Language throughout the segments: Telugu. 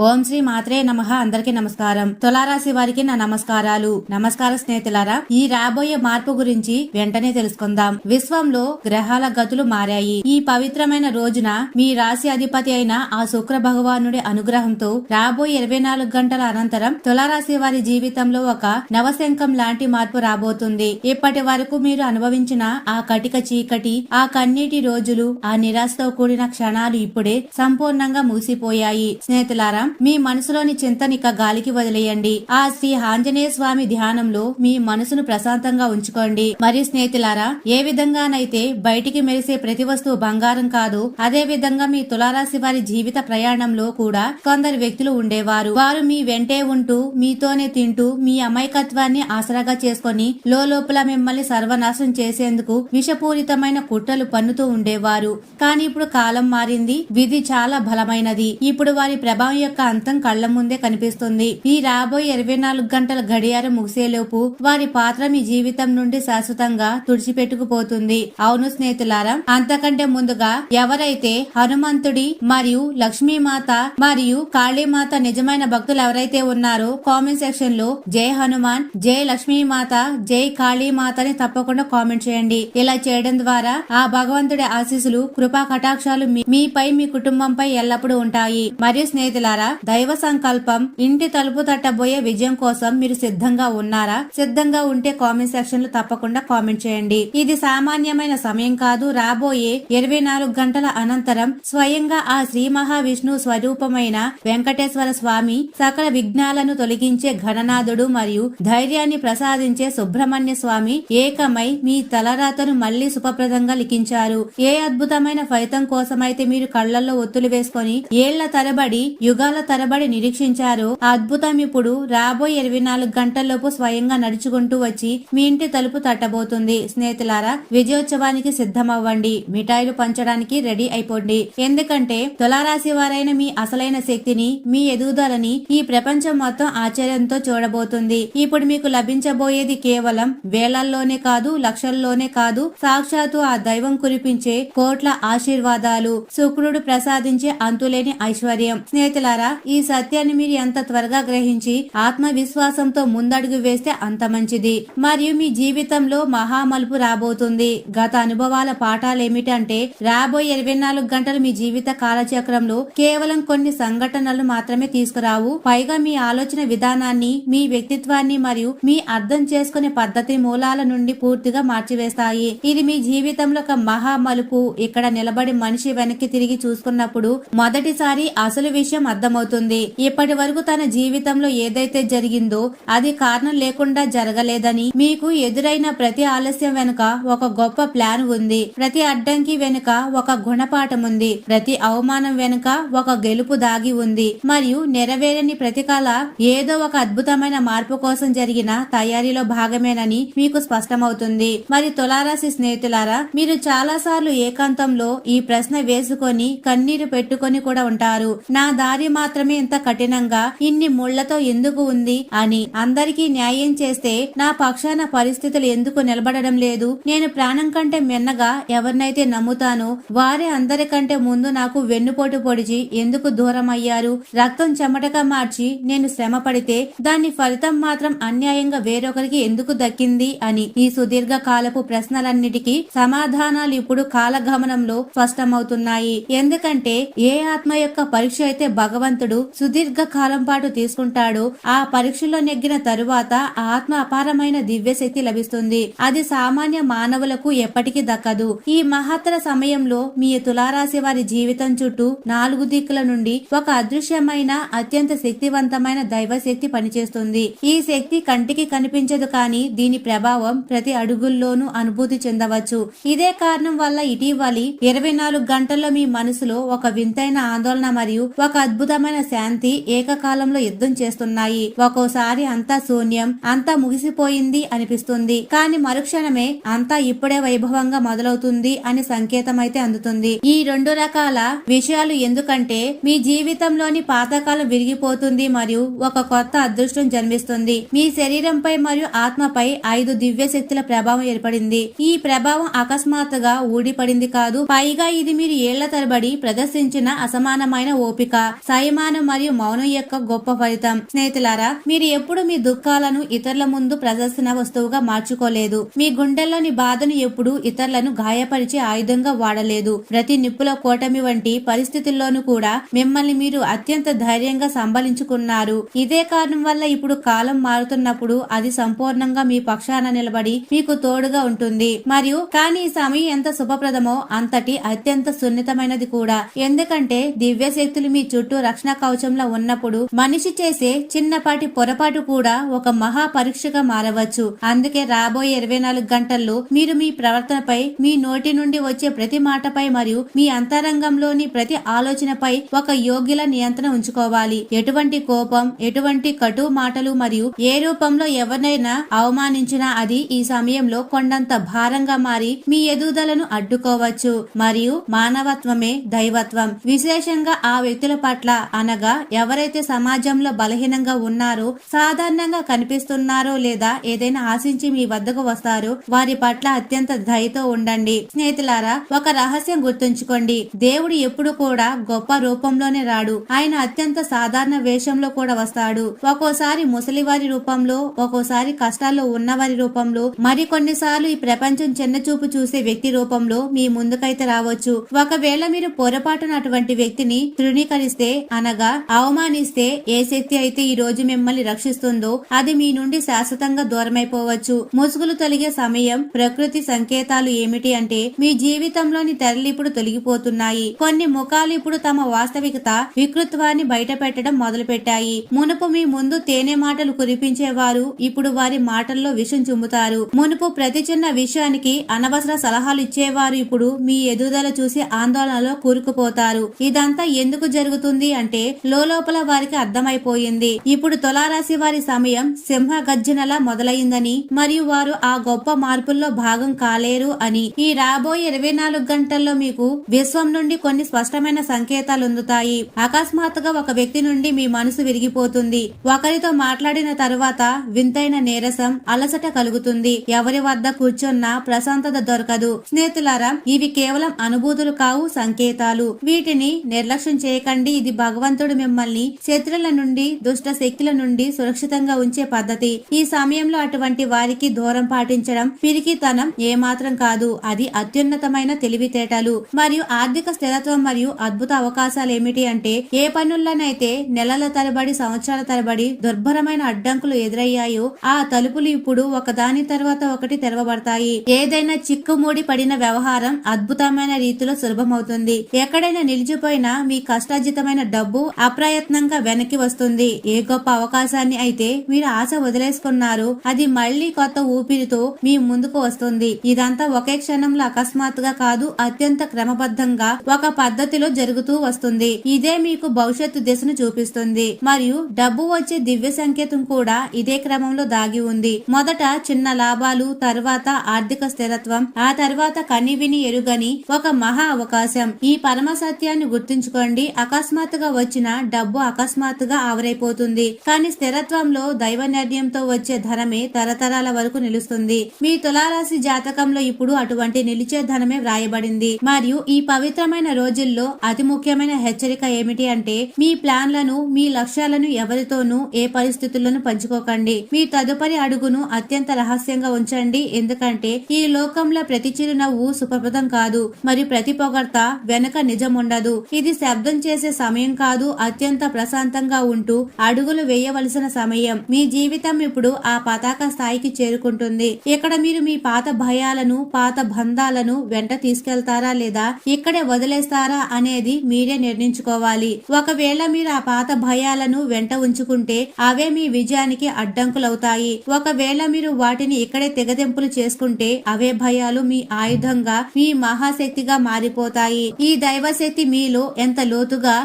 ఓం శ్రీ మాత్రే నమ. అందరికీ నమస్కారం. తులారాశి వారికి నా నమస్కారాలు. నమస్కార స్నేహితులారా ఈ రాబోయే మార్పు గురించి వెంటనే తెలుసుకుందాం. విశ్వంలో గ్రహాల గతులు మారాయి. ఈ పవిత్రమైన రోజున మీ రాశి అధిపతి అయిన ఆ శుక్ర భగవానుడి అనుగ్రహంతో రాబోయే ఇరవై నాలుగు గంటల అనంతరం తులారాశి వారి జీవితంలో ఒక నవశంఖం లాంటి మార్పు రాబోతుంది. ఇప్పటి వరకు మీరు అనుభవించిన ఆ కటిక చీకటి ఆ కన్నీటి రోజులు ఆ నిరాశతో కూడిన క్షణాలు ఇప్పుడే సంపూర్ణంగా మూసిపోయాయి. స్నేహితులారా మీ మనసులోని చింతనిక గాలికి వదిలేయండి. ఆ శ్రీ ఆంజనేయ స్వామి ధ్యానంలో మీ మనసును ప్రశాంతంగా ఉంచుకోండి. మరియు స్నేహితులారా ఏ విధంగానైతే బయటికి మెరిసే ప్రతి వస్తువు బంగారం కాదు అదే విధంగా మీ తులారాశి వారి జీవిత ప్రయాణంలో కూడా కొందరు వ్యక్తులు ఉండేవారు. వారు మీ వెంటే ఉంటూ మీతోనే తింటూ మీ అమాయకత్వాన్ని ఆసరాగా చేసుకొని లోపల మిమ్మల్ని సర్వనాశనం చేసేందుకు విషపూరితమైన కుట్రలు పన్నుతూ ఉండేవారు. కానీ ఇప్పుడు కాలం మారింది విధి చాలా బలమైనది. ఇప్పుడు వారి ప్రభావం యొక్క అంతం కళ్ళ ముందే కనిపిస్తుంది. ఈ రాబోయే ఇరవై నాలుగు గంటల గడియారం ముగిసేలోపు వారి పాత్ర మీ జీవితం నుండి శాశ్వతంగా తుడిచిపెట్టుకుపోతుంది. అవును స్నేహితులారా అంతకంటే ముందుగా ఎవరైతే హనుమంతుడి మరియు లక్ష్మీమాత మరియు కాళీమాత నిజమైన భక్తులు ఎవరైతే ఉన్నారో కామెంట్ సెక్షన్లో జై హనుమాన్ జై లక్ష్మీమాత జై కాళీమాత అని తప్పకుండా కామెంట్ చేయండి. ఇలా చేయడం ద్వారా ఆ భగవంతుడి ఆశీస్సులు కృపా కటాక్షాలు మీ- మీపై మీ కుటుంబంపై ఎల్లప్పుడూ ఉంటాయి. మరియు స్నేహితులారా దైవ సంకల్పం ఇంటి తలుపు తట్టబోయే విజయం కోసం మీరు సిద్ధంగా ఉన్నారా? సిద్ధంగా ఉంటే కామెంట్ సెక్షన్లో తప్పకుండా కామెంట్ చేయండి. ఇది సామాన్యమైన సమయం కాదు. రాబోయే ఇరవై నాలుగు గంటల అనంతరం స్వయంగా ఆ శ్రీ మహావిష్ణు స్వరూపమైన వెంకటేశ్వర స్వామి సకల విఘ్నాలను తొలగించే గణనాథుడు మరియు ధైర్యాన్ని ప్రసాదించే సుబ్రహ్మణ్య స్వామి ఏకమై మీ తలరాతను మళ్ళీ సుఖప్రదంగా లిఖించారు. ఏ అద్భుతమైన ఫలితం కోసమైతే మీరు కళ్ళల్లో ఒత్తులు వేసుకొని ఏళ్ళ తరబడి యుగాల తరబడి నిరీక్షించారు. ఆ అద్భుతం ఇప్పుడు రాబోయే ఇరవై నాలుగు గంటల్లోపు స్వయంగా నడుచుకుంటూ వచ్చి మీ ఇంటి తలుపు తట్టబోతుంది. స్నేహితులారా విజయోత్సవానికి సిద్ధమవ్వండి. మిఠాయిలు పంచడానికి రెడీ అయిపోండి. ఎందుకంటే తులారాశి వారైన మీ అసలైన శక్తిని మీ ఎదుగుదలని ఈ ప్రపంచం మొత్తం ఆశ్చర్యంతో చూడబోతుంది. ఇప్పుడు మీకు లభించబోయేది కేవలం వేలల్లోనే కాదు లక్షల్లోనే కాదు సాక్షాత్తు ఆ దైవం కురిపించే కోట్ల ఆశీర్వాదాలు. శుక్రుడు ప్రసాదించే అంతులేని ఐశ్వర్యం. స్నేహితులారా ఈ సత్యాన్ని మీరు ఎంత త్వరగా గ్రహించి ఆత్మవిశ్వాసంతో ముందడుగు వేస్తే అంత మంచిది. మరియు మీ జీవితంలో మహామలుపు రాబోతుంది. గత అనుభవాల పాఠాలు ఏమిటంటే రాబోయే ఇరవై నాలుగు గంటలు మీ జీవిత కాలచక్రంలో కేవలం కొన్ని సంఘటనలు మాత్రమే తీసుకురావు. పైగా మీ ఆలోచన విధానాన్ని మీ వ్యక్తిత్వాన్ని మరియు మీ అర్థం చేసుకునే పద్ధతి మూలాల నుండి పూర్తిగా మార్చివేస్తాయి. ఇది మీ జీవితంలో ఒక మహా మలుపు ఇక్కడ నిలబడి మనిషి వెనక్కి తిరిగి చూసుకున్నప్పుడు మొదటిసారి అసలు విషయం అర్థం అర్థమవుతుంది. ఇప్పటి వరకు తన జీవితంలో ఏదైతే జరిగిందో అది కారణం లేకుండా జరగలేదని. మీకు ఎదురైన ప్రతి ఆలస్యం వెనుక ఒక గొప్ప ప్లాన్ ఉంది. ప్రతి అడ్డంకి వెనుక ఒక గుణపాఠం ఉంది. ప్రతి అవమానం వెనుక ఒక గెలుపు దాగి ఉంది. మరియు నెరవేరని ప్రతి కళ ఏదో ఒక అద్భుతమైన మార్పు కోసం జరిగిన తయారీలో భాగమేనని మీకు స్పష్టమవుతుంది. మరి తులారాశి స్నేహితులారా మీరు చాలా సార్లు ఏకాంతంలో ఈ ప్రశ్న వేసుకొని కన్నీరు పెట్టుకొని కూడా ఉంటారు. నా దారి మాత్రమే ఇంత కఠినంగా ఇన్ని ముళ్ళతో ఎందుకు ఉంది అని అందరికీ న్యాయం చేస్తే నా పక్షాన పరిస్థితులు ఎందుకు నిలబడడం లేదు? నేను ప్రాణం కంటే మిన్నగా ఎవరినైతే నమ్ముతానో వారే అందరికంటే ముందు నాకు వెన్నుపోటు పొడిచి ఎందుకు దూరం అయ్యారు రక్తం చెమటగా మార్చి నేను శ్రమ పడితే దాని ఫలితం మాత్రం అన్యాయంగా వేరొకరికి ఎందుకు దక్కింది అని ఈ సుదీర్ఘ కాలపు ప్రశ్నలన్నిటికీ సమాధానాలు ఇప్పుడు కాలగమనంలో స్పష్టమవుతున్నాయి. ఎందుకంటే ఏ ఆత్మ యొక్క పరీక్ష అయితే భగవంతుడు సుదీర్ఘ కాలం పాటు తీసుకుంటాడు. ఆ పరీక్షలో నెగ్గిన తరువాత ఆత్మ అపారమైన దివ్య శక్తి లభిస్తుంది. అది సామాన్య మానవులకు ఎప్పటికీ దక్కదు. ఈ మహత్తర సమయంలో మీ తులారాశి వారి జీవితం చుట్టూ నాలుగు దిక్కుల నుండి ఒక అదృశ్యమైన అత్యంత శక్తివంతమైన దైవ శక్తి పనిచేస్తుంది. ఈ శక్తి కంటికి కనిపించదు కానీ దీని ప్రభావం ప్రతి అడుగుల్లోనూ అనుభూతి చెందవచ్చు. ఇదే కారణం వల్ల ఇటీవలి ఇరవై నాలుగు గంటల్లో మీ మనసులో ఒక వింతైన ఆందోళన మరియు ఒక అద్భుత అద్భుతమైన శాంతి ఏకకాలంలో యుద్ధం చేస్తున్నాయి. ఒక్కోసారి అంతా శూన్యం అంతా ముగిసిపోయింది అనిపిస్తుంది. కానీ మరుక్షణమే అంతా ఇప్పుడే వైభవంగా మొదలవుతుంది అని సంకేతం అయితే అందుతుంది. ఈ రెండు రకాల విషయాలు ఎందుకంటే మీ జీవితంలోని పాతకాలం విరిగిపోతుంది మరియు ఒక కొత్త అదృష్టం జన్మిస్తుంది. మీ శరీరంపై మరియు ఆత్మపై ఐదు దివ్య శక్తుల ప్రభావం ఏర్పడింది. ఈ ప్రభావం అకస్మాత్తుగా ఊడిపడింది కాదు. పైగా ఇది మీరు ఏళ్ళ తరబడి ప్రదర్శించిన అసమానమైన ఓపిక సై అభిమానం మరియు మౌనం యొక్క గొప్ప ఫలితం. స్నేహితులారా మీరు ఎప్పుడు మీ దుఃఖాలను ఇతరుల ముందు ప్రదర్శన వస్తువుగా మార్చుకోలేదు. మీ గుండెల్లోని బాధను ఎప్పుడు ఇతరులను గాయపరిచే ఆయుధంగా వాడలేదు. ప్రతి నిప్పుల కూటమి వంటి పరిస్థితుల్లోనూ కూడా మిమ్మల్ని మీరు అత్యంత ధైర్యంగా సంబలించుకున్నారు. ఇదే కారణం వల్ల ఇప్పుడు కాలం మారుతున్నప్పుడు అది సంపూర్ణంగా మీ పక్షాన నిలబడి మీకు తోడుగా ఉంటుంది. మరియు కానీ ఈ సమయం ఎంత శుభప్రదమో అంతటి అత్యంత సున్నితమైనది కూడా. ఎందుకంటే దివ్య శక్తులు మీ చుట్టూ రక్షణ రక్షణ కవచంలో ఉన్నప్పుడు మనిషి చేసే చిన్నపాటి పొరపాటు కూడా ఒక మహా పరీక్షగా మారవచ్చు. అందుకే రాబోయే ఇరవై నాలుగు గంటల్లో మీరు మీ ప్రవర్తనపై మీ నోటి నుండి వచ్చే ప్రతి మాటపై మరియు మీ అంతరంగంలోని ప్రతి ఆలోచనపై ఒక యోగ్యుల నియంత్రణ ఉంచుకోవాలి. ఎటువంటి కోపం ఎటువంటి కటు మాటలు మరియు ఏ రూపంలో ఎవరినైనా అవమానించినా అది ఈ సమయంలో కొండంత భారంగా మారి మీ ఎదుగుదలను అడ్డుకోవచ్చు. మరియు మానవత్వమే దైవత్వం. విశేషంగా ఆ వ్యక్తుల పట్ల అనగా ఎవరైతే సమాజంలో బలహీనంగా ఉన్నారో సాధారణంగా కనిపిస్తున్నారో లేదా ఏదైనా ఆశించి మీ వద్దకు వస్తారో వారి పట్ల అత్యంత దయతో ఉండండి. స్నేహితులారా ఒక రహస్యం గుర్తుంచుకోండి. దేవుడు ఎప్పుడు కూడా గొప్ప రూపంలోనే రాడు. ఆయన అత్యంత సాధారణ వేషంలో కూడా వస్తాడు. ఒక్కోసారి ముసలివారి రూపంలో ఒక్కోసారి కష్టాల్లో ఉన్నవారి రూపంలో మరికొన్నిసార్లు ఈ ప్రపంచం చిన్న చూపు చూసే వ్యక్తి రూపంలో మీ ముందుకైతే రావచ్చు. ఒకవేళ మీరు పొరపాటున అటువంటి వ్యక్తిని తృణీకరిస్తే అనగా అవమానిస్తే ఏ శక్తి అయితే ఈ రోజు మిమ్మల్ని రక్షిస్తుందో అది మీ నుండి శాశ్వతంగా దూరమైపోవచ్చు. ముసుగులు తొలగే సమయం ప్రకృతి సంకేతాలు ఏమిటి అంటే మీ జీవితంలోని తెరలు ఇప్పుడు తొలగిపోతున్నాయి. కొన్ని ముఖాలు ఇప్పుడు తమ వాస్తవికత వికృత్వాన్ని బయట పెట్టడం మొదలు పెట్టాయి మునుపు మీ ముందు తేనె మాటలు కురిపించేవారు ఇప్పుడు వారి మాటల్లో విషం చుమ్ముతారు. మునుపు ప్రతి చిన్న విషయానికి అనవసర సలహాలు ఇచ్చేవారు ఇప్పుడు మీ ఎదుగుదల చూసి ఆందోళనలో కూరుకుపోతారు. ఇదంతా ఎందుకు జరుగుతుంది అంటే లోపల వారికి అర్థమైపోయింది. ఇప్పుడు తులారాశి వారి సమయం సింహ గర్జనలా మొదలైందని మరియు వారు ఆ గొప్ప మార్పుల్లో భాగం కాలేరు అని. ఈ రాబోయే ఇరవై నాలుగు గంటల్లో మీకు విశ్వం నుండి కొన్ని స్పష్టమైన సంకేతాలు అందుతాయి. అకస్మాత్తుగా ఒక వ్యక్తి నుండి మీ మనసు విరిగిపోతుంది. ఒకరితో మాట్లాడిన తరువాత వింతైన నీరసం అలసట కలుగుతుంది. ఎవరి వద్ద కూర్చున్నా ప్రశాంతత దొరకదు. స్నేహితులారా ఇవి కేవలం అనుభూతులు కావు సంకేతాలు. వీటిని నిర్లక్ష్యం చేయకండి. ఇది భగవంతుడు మిమ్మల్ని శత్రుల నుండి దుష్ట శక్తుల నుండి సురక్షితంగా ఉంచే పద్ధతి. ఈ సమయంలో అటువంటి వారికి దూరం పాటించడం పిరికితనం ఏమాత్రం కాదు. అది అత్యున్నతమైన తెలివితేటలు. మరియు ఆర్థిక స్థిరత్వం మరియు అద్భుత అవకాశాలు ఏమిటి అంటే ఏ పనుల్లోనైతే నెలల తరబడి సంవత్సరాల తరబడి దుర్భరమైన అడ్డంకులు ఎదురయ్యాయో ఆ తలుపులు ఇప్పుడు ఒకదాని తర్వాత ఒకటి తెరవబడతాయి. ఏదైనా చిక్కుముడి పడిన వ్యవహారం అద్భుతమైన రీతిలో సులభమవుతుంది. ఎక్కడైనా నిలిచిపోయిన మీ కష్టాజితమైన డబ్బు అప్రయత్నంగా వెనక్కి వస్తుంది. ఏ గొప్ప అవకాశాన్ని అయితే మీరు ఆశ వదిలేసుకున్నారు అది మళ్ళీ కొత్త ఊపిరితో మీ ముందుకు వస్తుంది. ఇదంతా ఒకే క్షణంలో అకస్మాత్తుగా కాదు అత్యంత క్రమబద్ధంగా ఒక పద్ధతిలో జరుగుతూ వస్తుంది. ఇదే మీకు భవిష్యత్తు దిశను చూపిస్తుంది. మరియు డబ్బు వచ్చే దివ్య సంకేతం కూడా ఇదే క్రమంలో దాగి ఉంది. మొదట చిన్న లాభాలు తర్వాత ఆర్థిక స్థిరత్వం ఆ తర్వాత కనివిని ఎరుగని ఒక మహా అవకాశం. ఈ పరమ సత్యాన్ని గుర్తుంచుకోండి. అకస్మాత్తుగా వచ్చిన డబ్బు అకస్మాత్తుగా ఆవరైపోతుంది. కానీ స్థిరత్వంలో దైవ నిర్ణయంతో వచ్చే ధనమే తరతరాల వరకు నిలుస్తుంది. మీ తులారాశి జాతకంలో ఇప్పుడు అటువంటి నిలిచే ధనమే వ్రాయబడింది. మరియు ఈ పవిత్రమైన రోజుల్లో అతి ముఖ్యమైన హెచ్చరిక ఏమిటి అంటే మీ ప్లాన్లను మీ లక్ష్యాలను ఎవరితోనూ ఏ పరిస్థితుల్లోనూ పంచుకోకండి. మీ తదుపరి అడుగును అత్యంత రహస్యంగా ఉంచండి. ఎందుకంటే ఈ లోకంలో ప్రతి చిరునవ్వు సుప్రభదం కాదు. మరియు ప్రతి పొగడ్త వెనక నిజం ఉండదు ఇది శబ్దం చేసే సమయం కాదు అత్యంత ప్రశాంతంగా ఉంటూ అడుగులు వేయవలసిన సమయం. మీ జీవితం ఇప్పుడు ఆ పతాక స్థాయికి చేరుకుంటుంది. ఇక్కడ మీరు మీ పాత భయాలను పాత బంధాలను వెంట తీసుకెళ్తారా లేదా ఇక్కడే వదిలేస్తారా అనేది మీరే నిర్ణయించుకోవాలి. ఒకవేళ మీరు ఆ పాత భయాలను వెంట ఉంచుకుంటే అవే మీ విజయానికి అడ్డంకులవుతాయి. ఒకవేళ మీరు వాటిని ఇక్కడే తెగదెంపులు చేసుకుంటే అవే భయాలు మీ ఆయుధంగా మీ మహాశక్తిగా మారిపోతాయి. ఈ దైవశక్తి మీలో ఎంత లోతుగా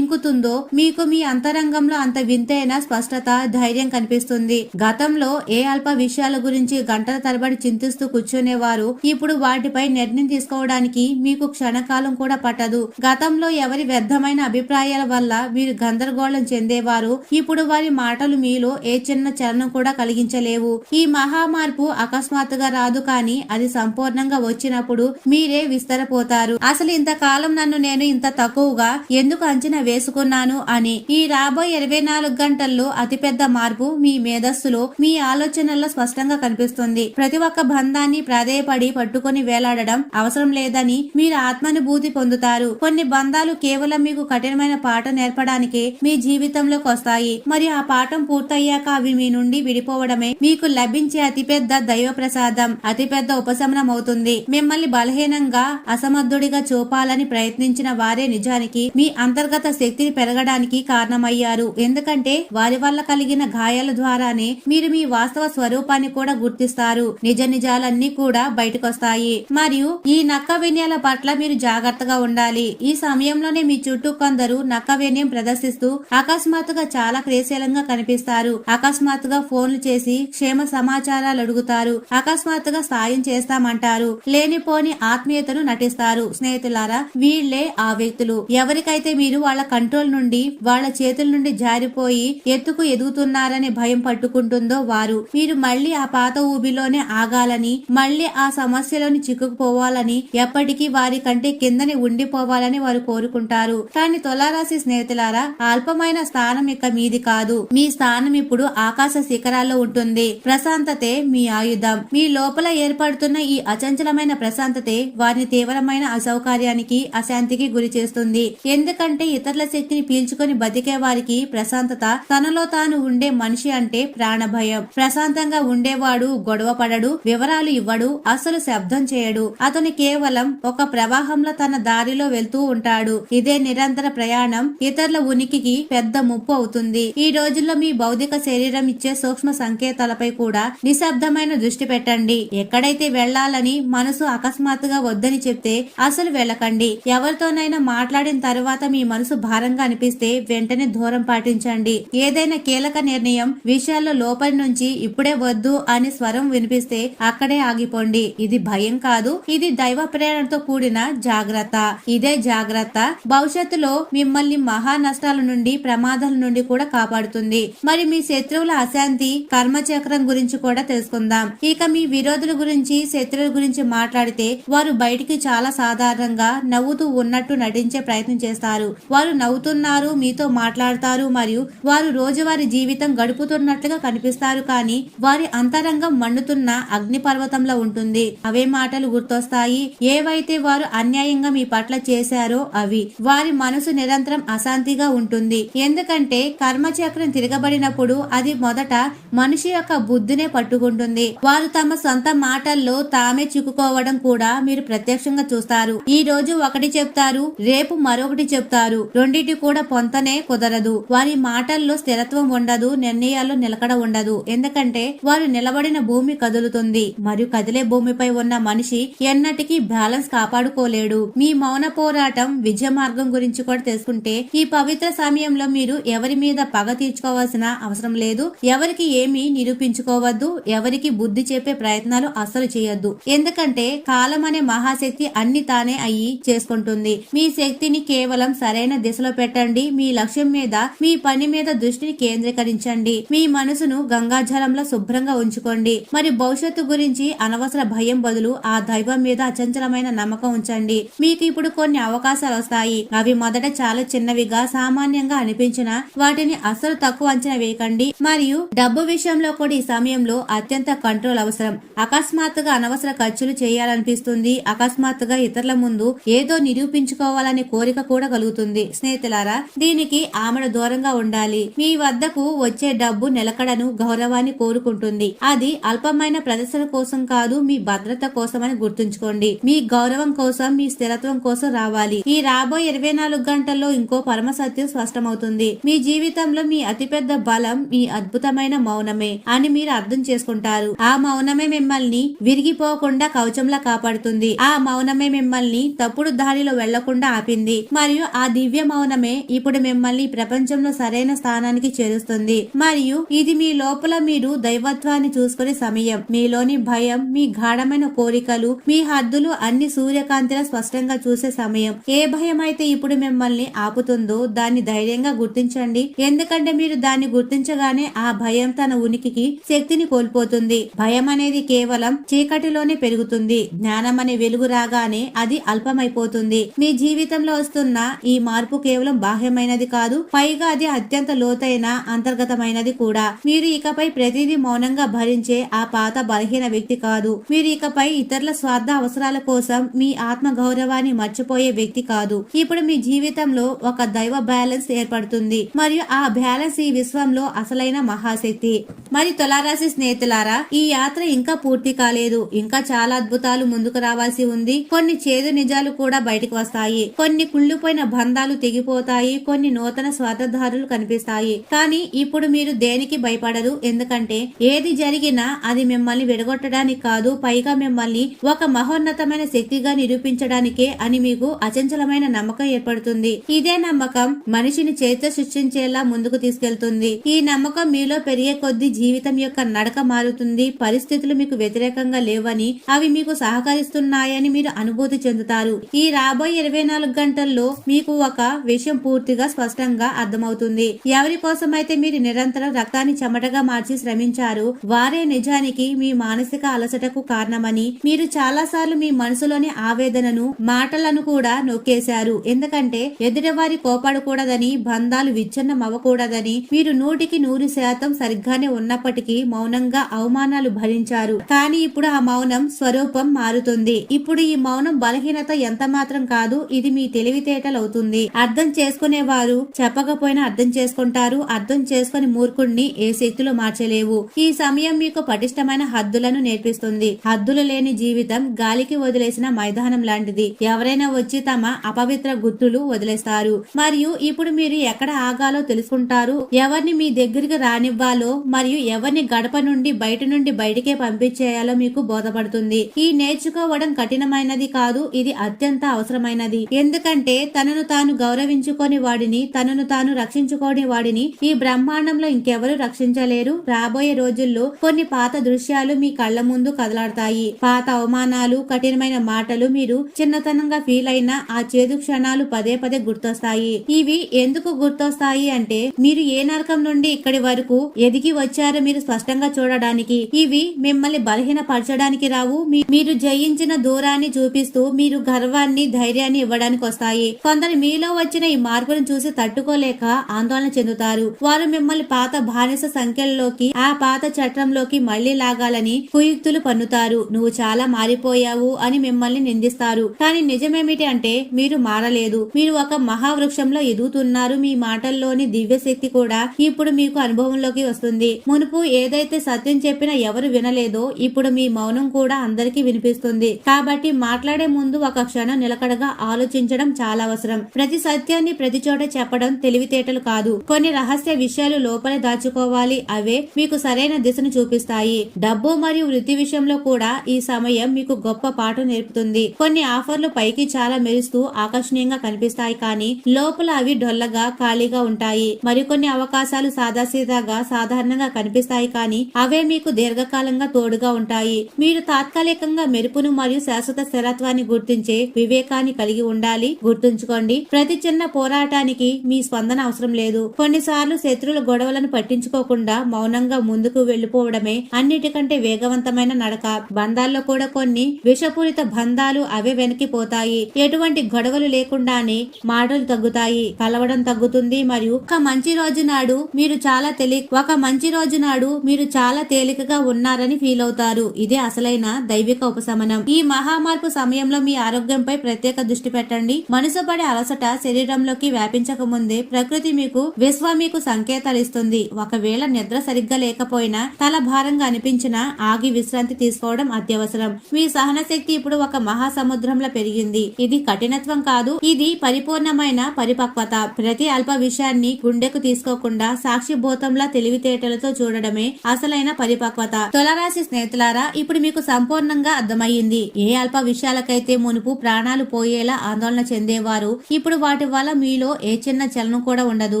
జరుగుతుందో మీకు మీ అంతరంగంలో అంత వింతైన స్పష్టత ధైర్యం కనిపిస్తుంది. గతంలో ఏ అల్ప విషయాల గురించి గంటల తరబడి చింతిస్తూ కూర్చునేవారు ఇప్పుడు వాటిపై నిర్ణయం తీసుకోవడానికి మీకు క్షణకాలం కూడా పట్టదు. గతంలో ఎవరి వ్యర్థమైన అభిప్రాయాల వల్ల మీరు గందరగోళం చెందేవారు ఇప్పుడు వారి మాటలు మీలో ఏ చిన్న చలనం కూడా కలిగించలేవు. ఈ మహా మార్పు అకస్మాత్తుగా రాదు కానీ అది సంపూర్ణంగా వచ్చినప్పుడు మీరే విస్తరపోతారు. అసలు ఇంతకాలం నన్ను నేను ఇంత తక్కువగా ఎందుకు అంచనా వేసు చేసుకున్నాను అని. ఈ రాబోయే ఇరవై నాలుగు గంటల్లో అతిపెద్ద మార్పు మీ మేధస్సులో మీ ఆలోచనల్లో స్పష్టంగా కనిపిస్తుంది. ప్రతి ఒక్క బంధాన్ని ప్రాధేయపడి పట్టుకొని వేలాడడం అవసరం లేదని మీరు ఆత్మానుభూతి పొందుతారు. కొన్ని బంధాలు కేవలం మీకు కఠినమైన పాఠం నేర్పడానికే మీ జీవితంలోకి వస్తాయి. మరి ఆ పాఠం పూర్తయ్యాక అవి మీ నుండి విడిపోవడమే మీకు లభించే అతిపెద్ద దైవ ప్రసాదం అతిపెద్ద ఉపశమనం అవుతుంది మిమ్మల్ని బలహీనంగా అసమర్థుడిగా చూపాలని ప్రయత్నించిన వారే నిజానికి మీ అంతర్గత శక్తి శక్తిని పెరగడానికి కారణమయ్యారు. ఎందుకంటే వారి వల్ల కలిగిన గాయాల ద్వారానే మీరు మీ వాస్తవ స్వరూపాన్ని కూడా గుర్తిస్తారు. నిజ నిజాలన్నీ కూడా బయటకొస్తాయి. మరియు ఈ నక్క వినయాల పట్ల మీరు జాగ్రత్తగా ఉండాలి. ఈ సమయంలోనే మీ చుట్టూ కొందరు నక్క వినయం ప్రదర్శిస్తూ అకస్మాత్తుగా చాలా క్రియాశీలంగా కనిపిస్తారు. అకస్మాత్తుగా ఫోన్లు చేసి క్షేమ సమాచారాలు అడుగుతారు. అకస్మాత్తుగా సాయం చేస్తామంటారు. లేనిపోని ఆత్మీయతను నటిస్తారు. స్నేహితులారా వీళ్ళే ఆ వ్యక్తులు. ఎవరికైతే మీరు వాళ్ళ కంట్రోల్ నుండి వాళ్ళ చేతుల నుండి జారిపోయి ఎత్తుకు ఎదుగుతున్నారనే భయం పట్టుకుంటుందో వారు. మీరు మళ్ళీ ఆ పాత ఊబిలోనే ఆగాలని మళ్ళీ ఆ సమస్యలోని చిక్కుకుపోవాలని ఎప్పటికీ వారి కంటే కిందని ఉండిపోవాలని వారు కోరుకుంటారు. కానీ తులారాశి స్నేహితులారా అల్పమైన స్థానం ఇక మీది కాదు. మీ స్థానం ఇప్పుడు ఆకాశ శిఖరాల్లో ఉంటుంది. ప్రశాంతతే మీ ఆయుధం. మీ లోపల ఏర్పడుతున్న ఈ అచంచలమైన ప్రశాంతతే వారిని తీవ్రమైన అసౌకర్యానికి అశాంతికి గురి చేస్తుంది. ఎందుకంటే ఇతరుల శక్తిని పీల్చుకొని బతికే వారికి ప్రశాంతత తనలో తాను ఉండే మనిషి అంటే ప్రాణభయం. ప్రశాంతంగా ఉండేవాడు గొడవ పడడు వివరాలు ఇవ్వడు అసలు శబ్దం చేయడు. అతను కేవలం ఒక ప్రవాహంలో తన దారిలో వెళ్తూ ఉంటాడు. ఇదే నిరంతర ప్రయాణం ఇతరుల ఉనికికి పెద్ద ముప్పు అవుతుంది. ఈ రోజుల్లో మీ భౌతిక శరీరం ఇచ్చే సూక్ష్మ సంకేతాలపై కూడా నిశ్శబ్దమైన దృష్టి పెట్టండి. ఎక్కడైతే వెళ్ళాలని మనసు అకస్మాత్తుగా వద్దని చెప్తే అసలు వెళ్ళకండి. ఎవరితోనైనా మాట్లాడిన తర్వాత మీ మనసు భారంగా అనిపిస్తే వెంటనే దూరం పాటించండి. ఏదైనా కీలక నిర్ణయం విషయాల్లో లోపలి నుంచి ఇప్పుడే వద్దు అని స్వరం వినిపిస్తే అక్కడే ఆగిపోండి. ఇది భయం కాదు. ఇది దైవ ప్రేరణతో కూడిన జాగ్రత్త. ఇదే జాగ్రత్త. భవిష్యత్తులో మిమ్మల్ని మహా నష్టాల నుండి ప్రమాదాల నుండి కూడా కాపాడుతుంది. మరి మీ శత్రువుల అశాంతి కర్మచక్రం గురించి కూడా తెలుసుకుందాం. ఇక మీ విరోధుల గురించి శత్రువుల గురించి మాట్లాడితే వారు బయటికి చాలా సాధారణంగా నవ్వుతూ ఉన్నట్టు నటించే ప్రయత్నం చేస్తారు. వారు నవ్వుతున్నారు మీతో మాట్లాడతారు మరియు వారు రోజువారి జీవితం గడుపుతున్నట్లుగా కనిపిస్తారు కానీ వారి అంతరంగం మండుతున్న అగ్ని పర్వతంలో ఉంటుంది. అవే మాటలు గుర్తొస్తాయి. ఏవైతే వారు అన్యాయంగా మీ పట్ల చేశారో అవి వారి మనసు నిరంతరం అశాంతిగా ఉంటుంది. ఎందుకంటే కర్మచక్రం తిరగబడినప్పుడు అది మొదట మనిషి యొక్క బుద్ధినే పట్టుకుంటుంది. వారు తమ సొంత మాటల్లో తామే చిక్కుకోవడం కూడా మీరు ప్రత్యక్షంగా చూస్తారు. ఈ రోజు ఒకటి చెప్తారు రేపు మరొకటి చెప్తారు. రెండిటి కూడా పొంతనే కుదరదు. వారి మాటల్లో స్థిరత్వం ఉండదు నిర్ణయాల్లో నిలకడ ఉండదు. ఎందుకంటే వారు నిలబడిన భూమి కదులుతుంది. మరియు కదిలే భూమిపై ఉన్న మనిషి ఎన్నటికీ బ్యాలెన్స్ కాపాడుకోలేడు. మీ మౌన పోరాటం విజయ మార్గం గురించి కూడా తెలుసుకుంటే ఈ పవిత్ర సమయంలో మీరు ఎవరి మీద పగ తీర్చుకోవాల్సిన అవసరం లేదు. ఎవరికి ఏమీ నిరూపించుకోవద్దు. ఎవరికి బుద్ధి చెప్పే ప్రయత్నాలు అస్సలు చేయొద్దు. ఎందుకంటే కాలం అనే మహాశక్తి అన్ని తానే అయ్యి చేసుకుంటుంది. మీ శక్తిని కేవలం సరైన దిశలో పెట్టండి. మీ లక్ష్యం మీద మీ పని మీద దృష్టిని కేంద్రీకరించండి. మీ మనసును గంగాజలంలో శుభ్రంగా ఉంచుకోండి. మరి భవిష్యత్తు గురించి అనవసర భయం బదులు ఆ దైవం మీద అచంచలమైన నమ్మకం ఉంచండి. మీకు ఇప్పుడు కొన్ని అవకాశాలు వస్తాయి. అవి మొదట చాలా చిన్నవిగా సామాన్యంగా అనిపించిన వాటిని అసలు తక్కువ అంచనా వేయకండి. మరియు డబ్బు విషయంలో కూడా ఈ సమయంలో అత్యంత కంట్రోల్ అవసరం. అకస్మాత్తుగా అనవసర ఖర్చులు చేయాలనిపిస్తుంది. అకస్మాత్తుగా ఇతరుల ముందు ఏదో నిరూపించుకోవాలనే కోరిక కూడా కలుగుతుంది. స్నేహితులారా దీనికి ఆమెడ దూరంగా ఉండాలి. మీ వద్దకు వచ్చే డబ్బు నిలకడను గౌరవాన్ని కోరుకుంటుంది. అది అల్పమైన ప్రదర్శన కోసం కాదు మీ భద్రత కోసమని గుర్తుంచుకోండి. మీ గౌరవం కోసం మీ స్థిరత్వం కోసం రావాలి. ఈ రాబోయే ఇరవై నాలుగు గంటల్లో ఇంకో పరమ సత్యం స్పష్టమవుతుంది. మీ జీవితంలో మీ అతిపెద్ద బలం మీ అద్భుతమైన మౌనమే అని మీరు అర్థం చేసుకుంటారు. ఆ మౌనమే మిమ్మల్ని విరిగిపోకుండా కవచంలా కాపాడుతుంది. ఆ మౌనమే మిమ్మల్ని తప్పుడు దారిలో వెళ్ళకుండా ఆపింది. మరియు ఆ దివ్య మౌనం మౌనమే ఇప్పుడు మిమ్మల్ని ప్రపంచంలో సరైన స్థానానికి చేరుస్తుంది. మరియు ఇది మీ లోపల మీరు దైవత్వాన్ని చూసుకునే సమయం. మీలోని భయం మీ గాఢమైన కోరికలు మీ హద్దులు అన్ని సూర్యకాంతిలో స్పష్టంగా చూసే సమయం. ఏ భయం అయితే ఇప్పుడు మిమ్మల్ని ఆపుతుందో దాన్ని ధైర్యంగా గుర్తించండి. ఎందుకంటే మీరు దాన్ని గుర్తించగానే ఆ భయం తన ఉనికికి శక్తిని కోల్పోతుంది. భయం అనేది కేవలం చీకటిలోనే పెరుగుతుంది. జ్ఞానం అనే వెలుగు రాగానే అది అల్పమైపోతుంది. మీ జీవితంలో వస్తున్న ఈ మార్పు కేవలం కేవలం బాహ్యమైనది కాదు పైగా అది అత్యంత లోతైన అంతర్గతమైనది కూడా. మీరు ఇకపై ప్రతిదీ మౌనంగా భరించే ఆ పాత బలహీన వ్యక్తి కాదు. మీరు ఇకపై ఇతరుల స్వార్థ అవసరాల కోసం మీ ఆత్మ గౌరవాన్ని మర్చిపోయే వ్యక్తి కాదు. ఇప్పుడు మీ జీవితంలో ఒక దైవ బ్యాలెన్స్ ఏర్పడుతుంది. మరియు ఆ బ్యాలెన్స్ ఈ విశ్వంలో అసలైన మహాశక్తి. మరి తులారాశి స్నేహితులారా ఈ యాత్ర ఇంకా పూర్తి కాలేదు. ఇంకా చాలా అద్భుతాలు ముందుకు రావాల్సి ఉంది. కొన్ని చేదు నిజాలు కూడా బయటకు వస్తాయి. కొన్ని కుళ్ళిపోయిన బంధాలు తొలగిపోతాయి కొన్ని నూతన స్వార్థదారులు కనిపిస్తాయి. కానీ ఇప్పుడు మీరు దేనికి భయపడరు? ఎందుకంటే ఏది జరిగినా అది మిమ్మల్ని విడగొట్టడానికి కాదు పైగా మిమ్మల్ని ఒక మహోన్నతమైన శక్తిగా నిరూపించడానికే అని మీకు అచంచలమైన నమ్మకం ఏర్పడుతుంది. ఇదే నమ్మకం మనిషిని చేత సృష్టించేలా ముందుకు తీసుకెళ్తుంది. ఈ నమ్మకం మీలో పెరిగే కొద్దీ జీవితం యొక్క నడక మారుతుంది పరిస్థితులు మీకు వ్యతిరేకంగా లేవని అవి మీకు సహకరిస్తున్నాయని మీరు అనుభూతి చెందుతారు. ఈ రాబోయే ఇరవై నాలుగు గంటల్లో మీకు ఒక విషయం పూర్తిగా స్పష్టంగా అర్థమవుతుంది. ఎవరి కోసమైతే మీరు నిరంతరం రక్తాన్ని చెమటగా మార్చి శ్రమించారు వారే నిజానికి మీ మానసిక అలసటకు కారణమని మీరు చాలా సార్లు మీ మనసులోని ఆవేదనను మాటలను కూడా నొక్కేశారు. ఎందుకంటే ఎదుటివారి కోపడకూడదని బంధాలు విచ్ఛిన్నం అవ్వకూడదని మీరు నూటికి నూరు శాతం సరిగ్గానే ఉన్నప్పటికీ మౌనంగా అవమానాలు భరించారు. కానీ ఇప్పుడు ఆ మౌనం స్వరూపం మారుతుంది. ఇప్పుడు ఈ మౌనం బలహీనత ఎంత మాత్రం కాదు ఇది మీ తెలివితేటలు అవుతుంది అర్థం చేసుకునేవారు. చెప్పకపోయినా అర్థం చేసుకుంటారు. అర్థం చేసుకుని మూర్ఖుణ్ణి ఏ శక్తులు మార్చలేవు. ఈ సమయం మీకు పటిష్టమైన హద్దులను నేర్పిస్తుంది. హద్దులు లేని జీవితం గాలికి వదిలేసిన మైదానం లాంటిది. ఎవరైనా వచ్చి తమ అపవిత్ర గుర్తులు వదిలేస్తారు. మరియు ఇప్పుడు మీరు ఎక్కడ ఆగాలో తెలుసుకుంటారు. ఎవరిని మీ దగ్గరికి రానివ్వాలో మరియు ఎవరిని గడప నుండి బయట నుండి బయటికే పంపించేయాలో మీకు బోధపడుతుంది. ఈ నేర్చుకోవడం కఠినమైనది కాదు. ఇది అత్యంత అవసరమైనది. ఎందుకంటే తనను తాను గౌరవించుకొని వాడిని తనను తాను రక్షించుకోని వాడిని ఈ బ్రహ్మాండంలో ఇంకెవరు రక్షించలేరు. రాబోయే రోజుల్లో కొన్ని పాత దృశ్యాలు మీ కళ్ళ ముందు కదలాడతాయి. పాత అవమానాలు కఠినమైన మాటలు మీరు చిన్నతనంగా ఫీల్ అయిన ఆ చేదు క్షణాలు పదే పదే గుర్తొస్తాయి. ఇవి ఎందుకు గుర్తొస్తాయి అంటే మీరు ఏ నరకం నుండి ఇక్కడి వరకు ఎదిగి వచ్చారో మీరు స్పష్టంగా చూడడానికి. ఇవి మిమ్మల్ని బలహీనపరచడానికి రావు. మీరు జయించిన దూరాన్ని చూపిస్తూ మీరు గర్వాన్ని ధైర్యాన్ని ఇవ్వడానికి వస్తాయి కొందరు మీలో వచ్చిన ఈ మార్పును చూసి తట్టుకోలేక ఆందోళన చెందుతారు. వారు మిమ్మల్ని పాత బానిస సంఖ్యల్లోకి ఆ పాత చట్టంలోకి మళ్ళీ లాగాలని కుయుక్తులు పన్నుతారు. నువ్వు చాలా మారిపోయావు అని మిమ్మల్ని నిందిస్తారు. కానీ నిజమేమిటి అంటే మీరు మారలేదు. మీరు ఒక మహావృక్షంలో ఎదుగుతున్నారు. మీ మాటల్లోని దివ్యశక్తి కూడా ఇప్పుడు మీకు అనుభవంలోకి వస్తుంది. మునుపు ఏదైతే సత్యం చెప్పినా ఎవరు వినలేదో ఇప్పుడు మీ మౌనం కూడా అందరికీ వినిపిస్తుంది. కాబట్టి మాట్లాడే ముందు ఒక క్షణం నిలకడగా ఆలోచించడం చాలా అవసరం. ప్రతి సత్యాన్ని ప్రతి చోట చెప్పడం తెలివితేటలు కాదు. కొన్ని రహస్య విషయాలు లోపల దాచుకోవాలి. అవే మీకు సరైన దిశను చూపిస్తాయి. డబ్బు మరియు వృత్తి విషయంలో కూడా ఈ సమయం మీకు గొప్ప పాఠం నేర్పుతుంది. కొన్ని ఆఫర్లు పైకి చాలా మెరుస్తూ ఆకర్షణీయంగా కనిపిస్తాయి కానీ లోపల అవి డొల్లగా ఖాళీగా ఉంటాయి. మరికొన్ని అవకాశాలు సాదాసీదాగా సాధారణంగా కనిపిస్తాయి కానీ అవే మీకు దీర్ఘకాలంగా తోడుగా ఉంటాయి. మీరు తాత్కాలికంగా మెరుపును మరియు శాశ్వత స్థిరత్వాన్ని గుర్తించే వివేకాన్ని కలిగి ఉండాలి. గుర్తుంచుకోండి ప్రతి చిన్న పోరాటానికి మీ స్పందన అవసరం లేదు. కొన్నిసార్లు శత్రుల గొడవలను పట్టించుకోకుండా మౌనంగా ముందుకు వెళ్ళిపోవడమే అన్నిటికంటే వేగవంతమైన నడక. బంధాల్లో కూడా కొన్ని విషపూరిత బంధాలు అవే వెనక్కిపోతాయి ఎటువంటి గొడవలు లేకుండానే మాటలు తగ్గుతాయి. కలవడం తగ్గుతుంది మరియు ఒక మంచి రోజు నాడు మీరు చాలా తేలి ఒక మంచి రోజు నాడు మీరు చాలా తేలికగా ఉన్నారని ఫీల్ అవుతారు. ఇదే అసలైన దైవిక ఉపశమనం. ఈ మహామార్పు సమయంలో మీ ఆరోగ్యంపై ప్రత్యేక దృష్టి పెట్టండి. మనసు పడే అలసట శరీరంలోకి వ్యాపించకముందే ప్రకృతి మీకు విశ్వ మీకు సంకేతాలు ఇస్తుంది. ఒకవేళ నిద్ర సరిగ్గా లేకపోయినా తల భారంగా అనిపించినా ఆగి విశ్రాంతి తీసుకోవడం అత్యవసరం. మీ సహన శక్తి ఇప్పుడు ఒక మహాసముద్రంలో పెరిగింది. ఇది కఠినత్వం కాదు ఇది పరిపూర్ణమైన పరిపక్వత. ప్రతి అల్ప విషయాన్ని గుండెకు తీసుకోకుండా సాక్షిభూతంలా తెలివితేటలతో చూడడమే అసలైన పరిపక్వత. తులరాశి స్నేహితులారా ఇప్పుడు మీకు సంపూర్ణంగా అర్థమయ్యింది. ఏ అల్ప విషయాలకైతే మునుపు ప్రాణాలు పోయేలా ఆందోళన చెందేవారు ఇప్పుడు వాటి వల్ల మీలో ఏ చిన్న చలనం కూడా ఉండదు.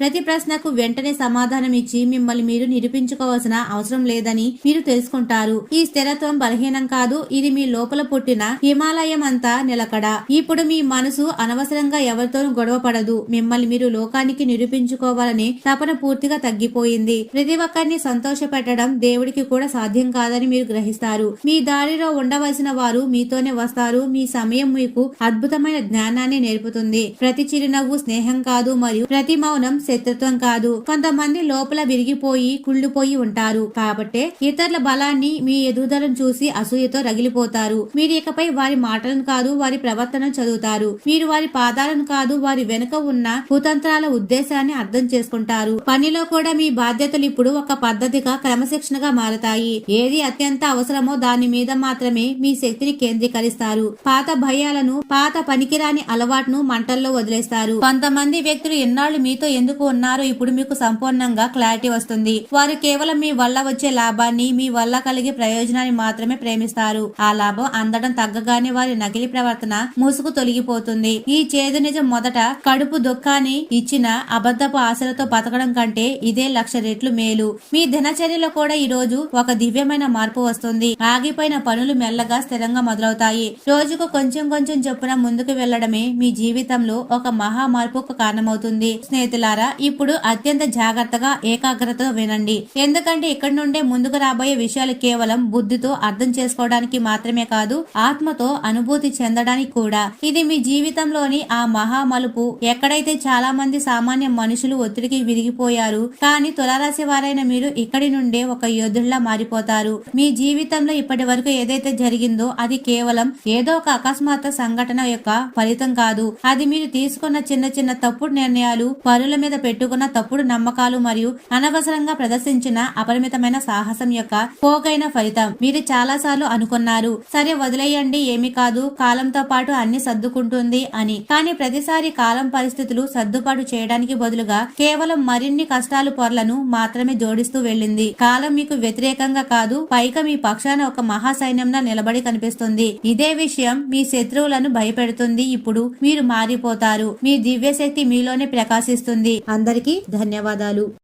ప్రతి ప్రశ్నకు వెంటనే సమాధానం ఇచ్చి మిమ్మల్ని మీరు నిరూపించుకోవాల్సిన అవసరం లేదని మీరు తెలుసుకుంటారు. ఈ స్థిరత్వం బలహీనం కాదు. ఇది మీ లోపల పుట్టిన హిమాలయం అంతా నిలకడ. ఇప్పుడు మీ మనసు అనవసరంగా ఎవరితోనూ గొడవ పడదు. మిమ్మల్ని మీరు లోకానికి నిరూపించుకోవాలని తపన పూర్తిగా తగ్గిపోయింది. ప్రతి ఒక్కరిని సంతోష పెట్టడం దేవుడికి కూడా సాధ్యం కాదని మీరు గ్రహిస్తారు. మీ దారిలో ఉండవలసిన వారు మీతోనే వస్తారు. మీ సమయం మీకు అద్భుతమైన జ్ఞానాన్ని నేర్పుతుంది. ప్రతి చిరు చిరునవ్వు స్నేహం కాదు మరియు ప్రతి మౌనం శత్రుత్వం కాదు. కొంతమంది లోపల విరిగిపోయి కుళ్ళిపోయి ఉంటారు. కాబట్టే ఇతరుల బలాన్ని మీ ఎదుగుదలను చూసి అసూయతో రగిలిపోతారు. మీరు ఇకపై వారి మాటలను కాదు వారి ప్రవర్తనను చదువుతారు. మీరు వారి పాదాలను కాదు వారి వెనుక ఉన్న కుతంత్రాల ఉద్దేశాన్ని అర్థం చేసుకుంటారు. పనిలో కూడా మీ బాధ్యతలు ఇప్పుడు ఒక పద్ధతిగా క్రమశిక్షణగా మారతాయి. ఏది అత్యంత అవసరమో దాని మీద మాత్రమే మీ శక్తిని కేంద్రీకరిస్తారు. పాత భయాలను పాత పనికిరాని అలవాటును మంటల్లో వదిలేస్తారు. కొంతమంది వ్యక్తులు ఎన్నాళ్ళు మీతో ఎందుకు ఉన్నారో? ఇప్పుడు మీకు సంపూర్ణంగా క్లారిటీ వస్తుంది. వారు కేవలం మీ వల్ల వచ్చే లాభాన్ని మీ వల్ల కలిగే ప్రయోజనాన్ని మాత్రమే ప్రేమిస్తారు. ఆ లాభం అందడం తగ్గగానే వారి నకిలీ ప్రవర్తన ముసుగు తొలగిపోతుంది. ఈ చేదు నిజం మొదట కడుపు దుఃఖాన్ని ఇచ్చిన అబద్ధపు ఆశలతో బతకడం కంటే ఇదే లక్ష రెట్లు మేలు. మీ దినచర్యలో కూడా ఈ రోజు ఒక దివ్యమైన మార్పు వస్తుంది. ఆగిపోయిన పనులు మెల్లగా స్థిరంగా మొదలవుతాయి. రోజుకు కొంచెం కొంచెం చొప్పున ముందుకు వెళ్ళడమే మీ జీవితంలో ఒక మహా మార్పుకు కారణమవుతుంది. స్నేహితులారా ఇప్పుడు అత్యంత జాగ్రత్తగా ఏకాగ్రతతో వినండి. ఎందుకంటే ఇక్కడి నుండే ముందుకు రాబోయే విషయాలు కేవలం బుద్ధితో అర్థం చేసుకోవడానికి మాత్రమే కాదు ఆత్మతో అనుభూతి చెందడానికి కూడా. ఇది మీ జీవితంలోని ఆ మహా మలుపు ఎక్కడైతే చాలా మంది సామాన్య మనుషులు ఒత్తిడికి విరిగిపోయారు కానీ తులారాశి వారైన మీరు ఇక్కడి నుండే ఒక యోధుల్లా మారిపోతారు. మీ జీవితంలో ఇప్పటి వరకు ఏదైతే జరిగిందో అది కేవలం ఏదో ఒక అకస్మాత్ సంఘటన యొక్క ఫలితం కాదు. అది మీరు తీసుకున్న చిన్న చిన్న తప్పుడు నిర్ణయాలు పరుల మీద పెట్టుకున్న తప్పుడు నమ్మకాలు మరియు అనవసరంగా ప్రదర్శించిన అపరిమితమైన సాహసం యొక్క పోగైన ఫలితం. మీరు చాలా సార్లు అనుకున్నారు సరే వదిలేయండి ఏమి కాదు కాలంతో పాటు అన్ని సర్దుకుంటుంది అని. కానీ ప్రతిసారి కాలం పరిస్థితులు సర్దుబాటు చేయడానికి బదులుగా కేవలం మరిన్ని కష్టాలు పొరలను మాత్రమే జోడిస్తూ వెళ్ళింది. కాలం మీకు వ్యతిరేకంగా కాదు పైగా మీ పక్షాన ఒక మహాసైన్యంలా నిలబడి కనిపిస్తుంది. ఇదే విషయం మీ శత్రువులను భయపెడుతుంది. ఇప్పుడు మీరు మారిపోతారు. మీ దివ్యశక్తి మీలోనే ప్రకాశిస్తుంది. అందరికీ ధన్యవాదాలు.